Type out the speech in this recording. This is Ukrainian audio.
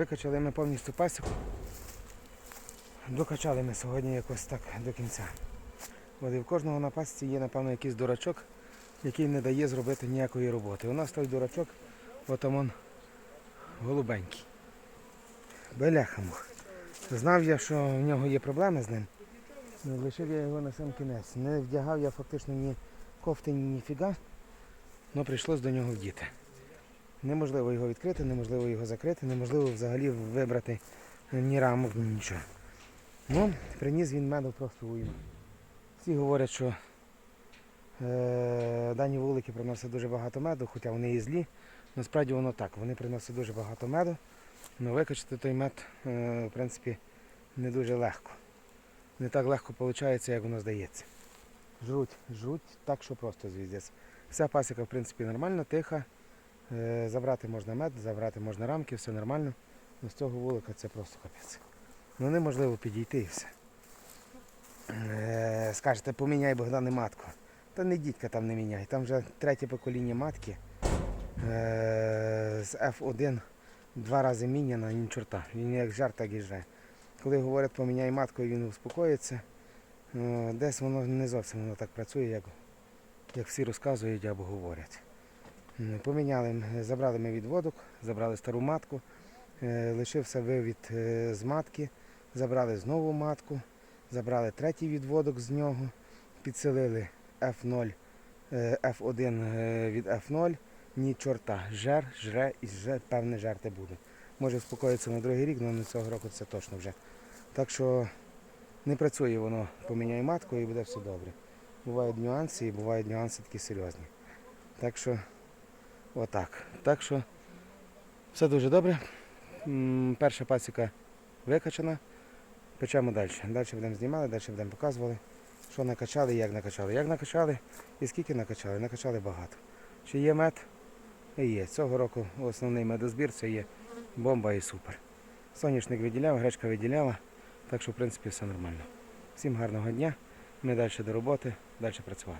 Викачали ми повністю пасіку. Докачали ми сьогодні якось так до кінця. От і в кожного на пасіці є, напевно, якийсь дурачок, який не дає зробити ніякої роботи. У нас той дурачок, от он голубенький. Беляхамух. Знав я, що в нього є проблеми з ним. Ну, Лишив я його на сам кінець. Не вдягав я фактично ні кофти, ні ніфіга, але прийшлось до нього вдіти. Неможливо його відкрити, неможливо його закрити, неможливо взагалі вибрати ні рамок, ні нічого. Ну, приніс він меду просто уйму. Всі говорять, що е, дані вулики приносять дуже багато меду, хоча вони і злі. Насправді воно так, вони приносять дуже багато меду, але викачати той мед, е, в принципі, не дуже легко. Не так легко виходить, як воно здається. Жруть, жруть так, що просто звіздець. Вся пасіка, в принципі, нормальна, тиха. Е, Забрати можна мед, забрати можна рамки, все нормально. Но з цього вулика це просто капець. Ну неможливо підійти і все. Е, Скажете, поміняй Богдане матку. Та не дідька там не міняй. Там вже третє покоління матки. Е, З F1 два рази міняна, ні чорта. Він як жар, так і жре. Коли говорять поміняй матку, він успокоїться. Е, Десь воно не зовсім воно так працює, як, як всі розказують або говорять. Поміняли, забрали ми відводок, забрали стару матку, е, лишився вивід е, з матки, забрали знову матку, забрали третій відводок з нього, підселили F0, е, F1 е, від F0, ні чорта, жер, жре і жре, певне жерти буде. Може успокоїться на другий рік, але не цього року це точно вже. Так що не працює воно, поміняй матку і буде все добре. Бувають нюанси і бувають нюанси такі серйозні. Так що Отак. Так що все дуже добре. Перша пасіка викачана. Печемо далі. Далі будемо знімали, далі будемо показували, що накачали, як накачали. Як накачали і скільки накачали. Накачали багато. Чи є мед? І є. Цього року основний медозбір це є бомба і супер. Соняшник виділяв, гречка виділяла, так що в принципі все нормально. Всім гарного дня. Ми далі до роботи, далі працювати.